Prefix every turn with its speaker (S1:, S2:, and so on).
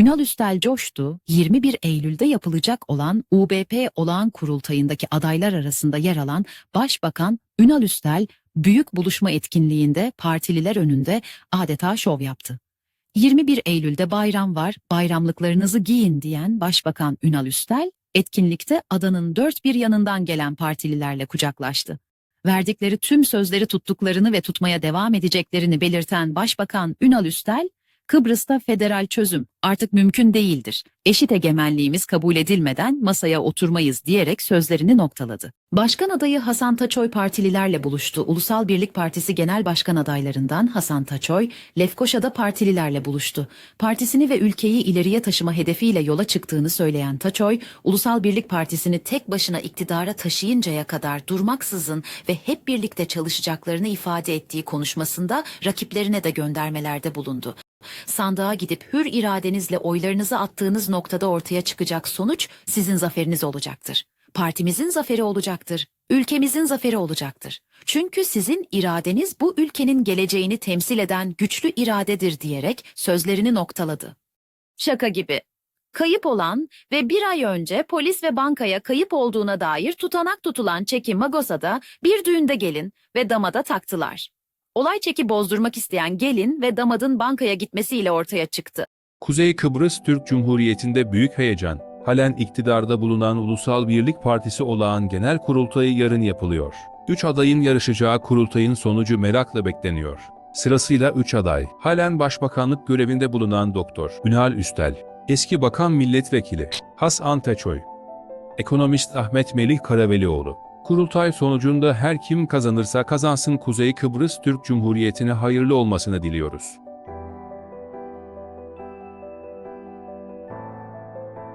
S1: Ünal Üstel coştu, 21 Eylül'de yapılacak olan UBP olağan kurultayındaki adaylar arasında yer alan Başbakan Ünal Üstel, büyük buluşma etkinliğinde partililer önünde adeta şov yaptı. 21 Eylül'de bayram var, bayramlıklarınızı giyin diyen Başbakan Ünal Üstel, etkinlikte adanın dört bir yanından gelen partililerle kucaklaştı. Verdikleri tüm sözleri tuttuklarını ve tutmaya devam edeceklerini belirten Başbakan Ünal Üstel, Kıbrıs'ta federal çözüm artık mümkün değildir. Eşit egemenliğimiz kabul edilmeden masaya oturmayız diyerek sözlerini noktaladı. Başkan adayı Hasan Taçoy partililerle buluştu. Ulusal Birlik Partisi Genel Başkan adaylarından Hasan Taçoy, Lefkoşa'da partililerle buluştu. Partisini ve ülkeyi ileriye taşıma hedefiyle yola çıktığını söyleyen Taçoy, Ulusal Birlik Partisi'ni tek başına iktidara taşıyıncaya kadar durmaksızın ve hep birlikte çalışacaklarını ifade ettiği konuşmasında rakiplerine de göndermelerde bulundu. Sandığa gidip hür iradenizle oylarınızı attığınız noktada ortaya çıkacak sonuç sizin zaferiniz olacaktır. Partimizin zaferi olacaktır. Ülkemizin zaferi olacaktır. Çünkü sizin iradeniz bu ülkenin geleceğini temsil eden güçlü iradedir diyerek sözlerini noktaladı. Şaka gibi. Kayıp olan ve bir ay önce polis ve bankaya kayıp olduğuna dair tutanak tutulan Çeki Magosa'da bir düğünde gelin ve damada taktılar. Olay çeki bozdurmak isteyen gelin ve damadın bankaya gitmesiyle ortaya çıktı.
S2: Kuzey Kıbrıs Türk Cumhuriyeti'nde büyük heyecan. Halen iktidarda bulunan Ulusal Birlik Partisi olağan genel kurultayı yarın yapılıyor. Üç adayın yarışacağı kurultayın sonucu merakla bekleniyor. Sırasıyla üç aday. Halen başbakanlık görevinde bulunan Doktor Ünal Üstel, eski bakan milletvekili Hasan Teçoy, ekonomist Ahmet Melih Karavelioğlu. Kurultay sonucunda her kim kazanırsa kazansın Kuzey Kıbrıs Türk Cumhuriyeti'ne hayırlı olmasını diliyoruz.